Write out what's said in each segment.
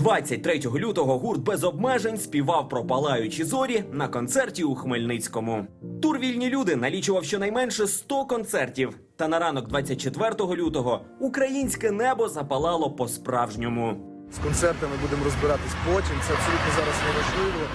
23 лютого гурт без обмежень співав про палаючі зорі на концерті у Хмельницькому. Тур вільні люди налічував щонайменше 100 концертів. Та на ранок 24 лютого українське небо запалало по-справжньому. З концертами будемо розбиратись потім. Це абсолютно зараз не важливо.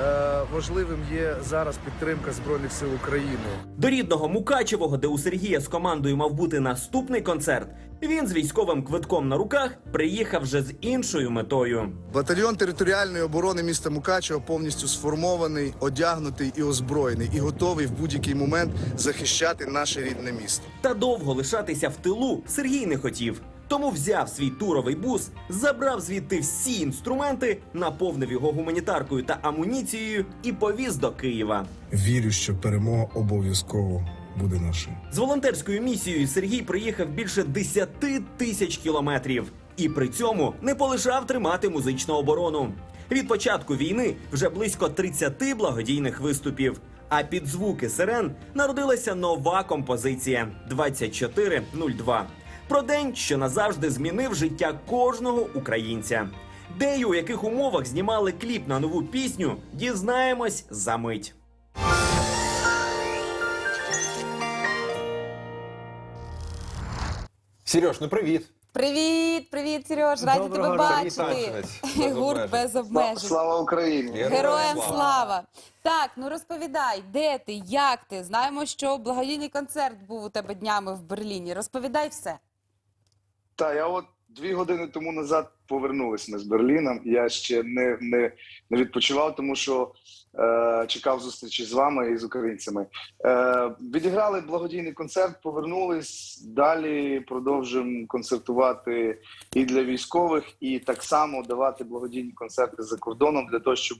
Е, важливим є зараз підтримка Збройних сил України. До рідного Мукачевого, де у Сергія з командою мав бути наступний концерт, він з військовим квитком на руках приїхав вже з іншою метою. Батальйон територіальної оборони міста Мукачево повністю сформований, одягнутий і озброєний, і готовий в будь-який момент захищати наше рідне місто. Та довго лишатися в тилу Сергій не хотів. Тому взяв свій туровий бус, забрав звідти всі інструменти, наповнив його гуманітаркою та амуніцією і повіз до Києва. Вірю, що перемога обов'язково буде нашою. З волонтерською місією Сергій приїхав більше 10 тисяч кілометрів і при цьому не полишав тримати музичну оборону. Від початку війни вже близько 30 благодійних виступів. А під звуки сирен народилася нова композиція 2402. Про день, що назавжди змінив життя кожного українця. Де і у яких умовах знімали кліп на нову пісню, дізнаємось за мить. Сереж, ну привіт. Привіт, привіт, Сереж, раді Доброго тебе бачити. Без Гурт без обмежень. Слава Україні! Героям слава! Так, ну розповідай, де ти, як ти? Знаємо, що благодійний концерт був у тебе днями в Берліні. Розповідай все. Та я от дві години тому назад повернулись ми з Берліна. Я ще не, не, не відпочивав, тому що е, чекав зустрічі з вами і з українцями. Е, відіграли благодійний концерт, повернулись. Далі продовжуємо концертувати і для військових, і так само давати благодійні концерти за кордоном для того, щоб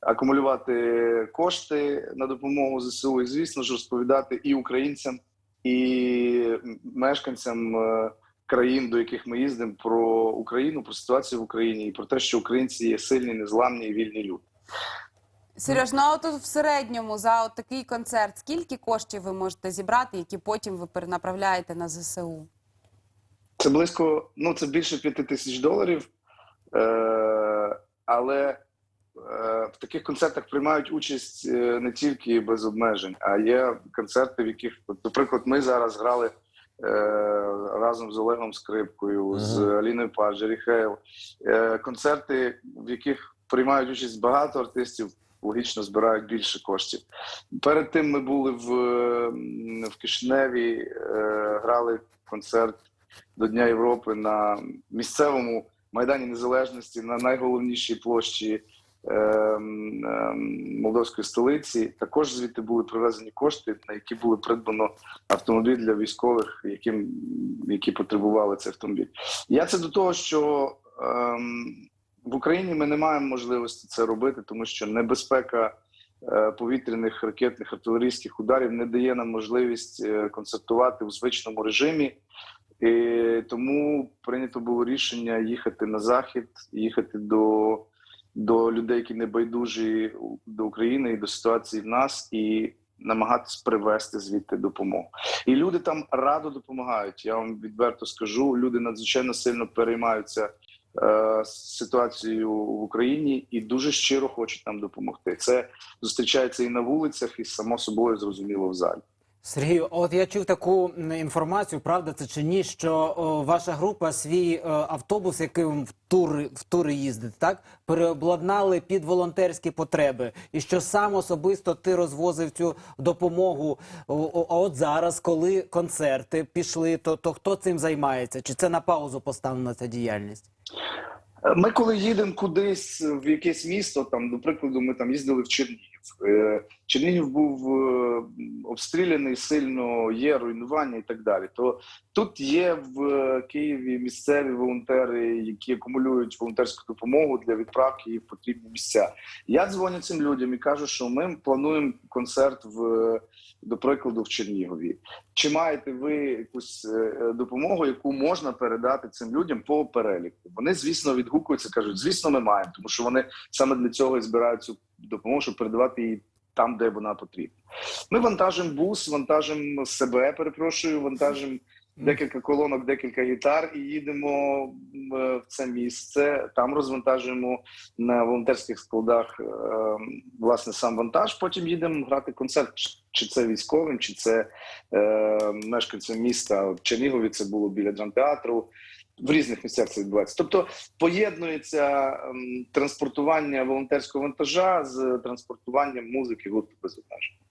акумулювати кошти на допомогу ЗСУ, і звісно ж розповідати і українцям, і мешканцям. е, країн, до яких ми їздимо, про Україну, про ситуацію в Україні і про те, що українці є сильні, незламні і вільні люди. Сереж, ну а от в середньому за от такий концерт скільки коштів ви можете зібрати, які потім ви перенаправляєте на ЗСУ? Це близько, ну це більше п'яти тисяч доларів. Е, але е, в таких концертах приймають участь е, не тільки без обмежень, а є концерти, в яких, наприклад, ми зараз грали разом з Олегом Скрипкою, з Аліною Падж, Ріхейл. Е, концерти, в яких приймають участь багато артистів. Логічно збирають більше коштів. Перед тим ми були в, в Кишиневі, е, грали концерт до Дня Європи на місцевому майдані Незалежності на найголовнішій площі молдовської столиці. Також звідти були привезені кошти, на які були придбано автомобіль для військових, яким які потребували цей автомобіль. Я це до того, що ем, в Україні ми не маємо можливості це робити, тому що небезпека. е, Повітряних ракетних артилерійських ударів не дає нам можливість е, концертувати у звичному режимі, і тому прийнято було рішення їхати на захід, їхати до, до людей, які не байдужі до України і до ситуації в нас, і намагатись привезти звідти допомогу. І люди там радо допомагають. Я вам відверто скажу. Люди надзвичайно сильно переймаються е, ситуацією в Україні і дуже щиро хочуть нам допомогти. Це зустрічається і на вулицях, і само собою зрозуміло в залі. Сергію, от я чув таку інформацію, правда це чи ні, що о, ваша група свій е, автобус, яким в тури в тури їздить, так переобладнали під волонтерські потреби, і що сам особисто ти розвозив цю допомогу. О, о, а от зараз, коли концерти пішли, то, то хто цим займається? Чи це на паузу поставлена ця діяльність? Ми коли їдемо кудись в якесь місто, там, до прикладу, ми там їздили в Чернігів. Е, Чернігів був е, обстріляний сильно, є руйнування і так далі. То тут є в Києві місцеві волонтери, які акумулюють волонтерську допомогу для відправки і в потрібні місця. Я дзвоню цим людям і кажу, що ми плануємо концерт в до прикладу в Чернігові. Чи маєте ви якусь е, допомогу, яку можна передати цим людям по переліку? Вони, звісно, відгукуються, кажуть, звісно, ми маємо, тому що вони саме для цього і збирають цю допомогу, щоб передавати її там, де вона потрібна. Ми вантажимо бус, вантажимо себе, перепрошую, вантажимо декілька колонок, декілька гітар, і їдемо е, в це місце. Там розвантажуємо на волонтерських складах е, власне сам вантаж. Потім їдемо грати концерт. Чи- це військовим, чи це е, мешканцям міста в Чернігові. Це було біля драмтеатру. В різних місцях це відбувається. Тобто поєднується транспортування волонтерського вантажа з транспортуванням музики гурту без обмежень.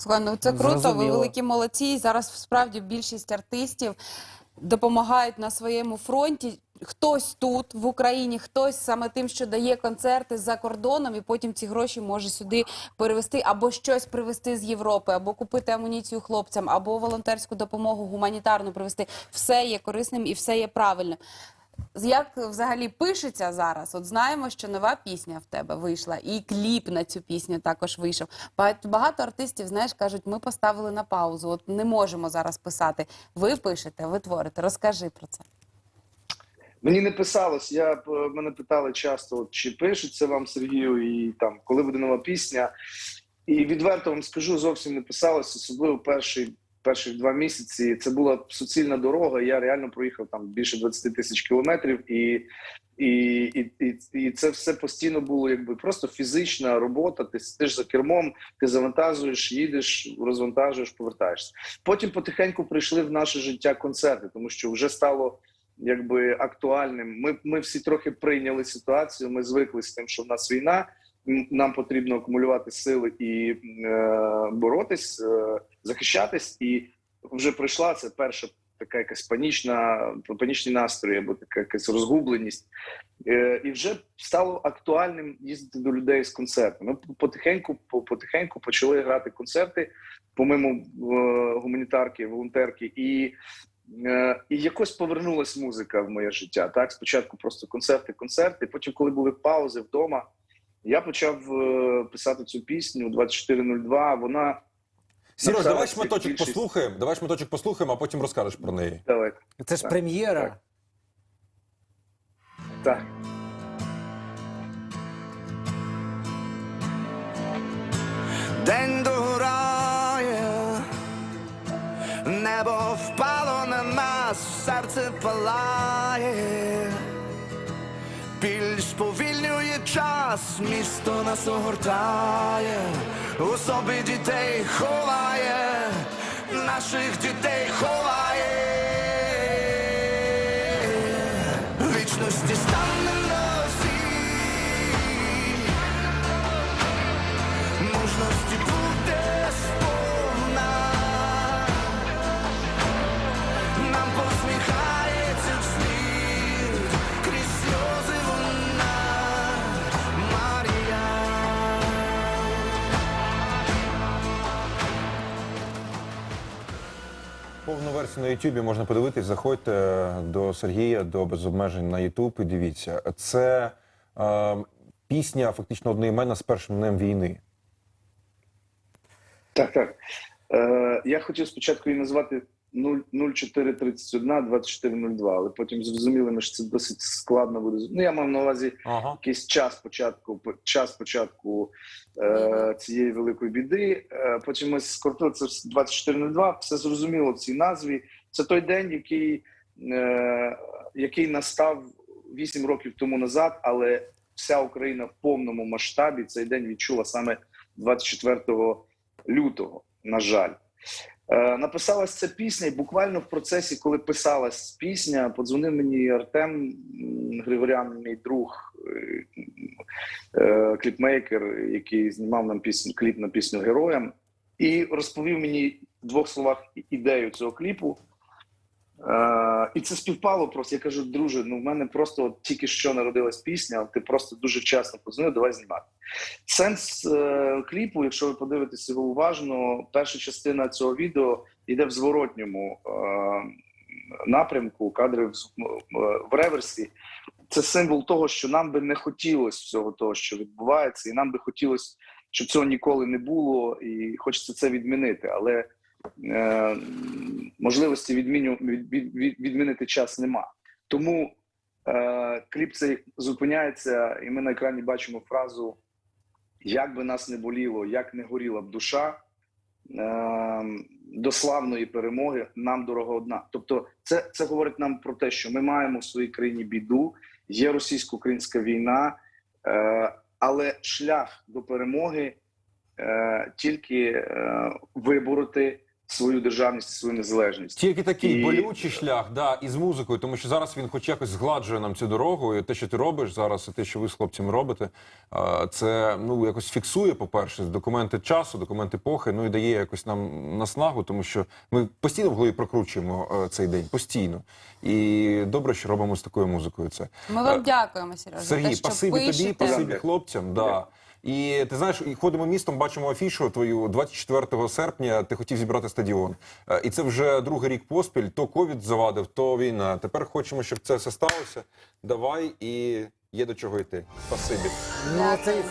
Слухай, ну це круто, ви великі молодці. І зараз справді більшість артистів допомагають на своєму фронті. Хтось тут в Україні, хтось саме тим, що дає концерти за кордоном, і потім ці гроші може сюди перевести або щось привезти з Європи, або купити амуніцію хлопцям, або волонтерську допомогу гуманітарну привезти. Все є корисним і все є правильним. Як взагалі пишеться зараз? От знаємо, що нова пісня в тебе вийшла, і кліп на цю пісню також вийшов. Багато, артистів, знаєш, кажуть, ми поставили на паузу. От не можемо зараз писати. Ви пишете, ви творите. Розкажи про це. Мені не писалось. Я б- мене питали часто, от, чи пишеться вам Сергію, і там коли буде нова пісня. І відверто вам скажу, зовсім не писалось, особливо перші, перші два місяці. Це була суцільна дорога. Я реально проїхав там більше 20 тисяч кілометрів, і, і, і, і, і це все постійно було якби просто фізична робота. Ти сидиш за кермом, ти завантажуєш, їдеш, розвантажуєш, повертаєшся. Потім потихеньку прийшли в наше життя концерти, тому що вже стало якби актуальним. Ми, ми всі трохи прийняли ситуацію. Ми звикли з тим, що в нас війна. Нам потрібно акумулювати сили і е, боротись, е, захищатись. І вже прийшла це перша така якась панічна, панічні настрої або така якась розгубленість. Е, і вже стало актуальним їздити до людей з концертами. Ми потихеньку, потихеньку почали грати концерти, помимо е, гуманітарки, волонтерки, і Е, І якось повернулась музика в моє життя. Так, спочатку просто концерти, концерти. Потім, коли були паузи вдома, я почав е, писати цю пісню 2402. Вона Сереж, давай шматочок більшість. послухаємо. Давай шматочок послухаємо, а потім розкажеш про неї. давай Це ж Так, прем'єра. так. так. День догорає, небо впало на нас, серце палає, біль час, місто нас огортає, у собі дітей ховає, наших дітей ховає, вічності стане носі. мужності буде сповна, Повну версію на Ютубі можна подивитись. Заходьте до Сергія, до без обмежень на Ютуб і дивіться. Це е, пісня фактично одноімена з першим днем війни. Так, так. Е, я хотів спочатку її назвати 0- 0431 2402, але потім зрозуміли, ми, що це досить складно буде. Ну, я мав на увазі Ага. якийсь час початку, час початку е, цієї великої біди. Е, потім ми скоротили це в 2402, все зрозуміло в цій назві. Це той день, який, е, який настав 8 років тому назад, але вся Україна в повному масштабі цей день відчула саме 24 лютого, на жаль. Е, написалась ця пісня, і буквально в процесі, коли писалась пісня, подзвонив мені Артем Григорян, мій друг, е, кліпмейкер, який знімав нам пісню, кліп на пісню Героям, і розповів мені в двох словах ідею цього кліпу. Е, і це співпало просто. Я кажу, друже, ну в мене просто от тільки що народилась пісня, ти просто дуже вчасно подзвонив, давай знімати. Сенс е, кліпу, якщо ви подивитесь його уважно, перша частина цього відео йде в зворотньому е, напрямку, кадри в, в реверсі. Це символ того, що нам би не хотілося всього того, що відбувається, і нам би хотілося, щоб цього ніколи не було, і хочеться це відмінити. Але е, можливості відміню, від, від, від- відмінити час нема. Тому е, кліп цей зупиняється, і ми на екрані бачимо фразу: як би нас не боліло, як не горіла б душа, е, до славної перемоги нам дорога одна. Тобто, це, це говорить нам про те, що ми маємо в своїй країні біду, є російсько-українська війна, е, але шлях до перемоги е, тільки е, вибороти свою державність, свою незалежність. Тільки такий І- болючий шлях, да, і з музикою, тому що зараз він хоч якось згладжує нам цю дорогу. І те, що ти робиш зараз, і те, що ви з хлопцями робите, е, це ну якось фіксує, по-перше, документи часу, документи епохи, ну і дає якось нам наснагу, тому що ми постійно в голові прокручуємо е, цей день, постійно. І добре, що робимо з такою музикою. Це Ми вам дякуємо, Сережа. те, Сергій, що тобі, пишете. спасибі Дякую. хлопцям. Да. І ти знаєш, і ходимо містом, бачимо афішу твою 24 серпня. Ти хотів зібрати стадіон. Е, І це вже другий рік поспіль. То ковід завадив, то війна. Тепер хочемо, щоб це все сталося. Давай і є до чого йти. Спасибі. Ну, це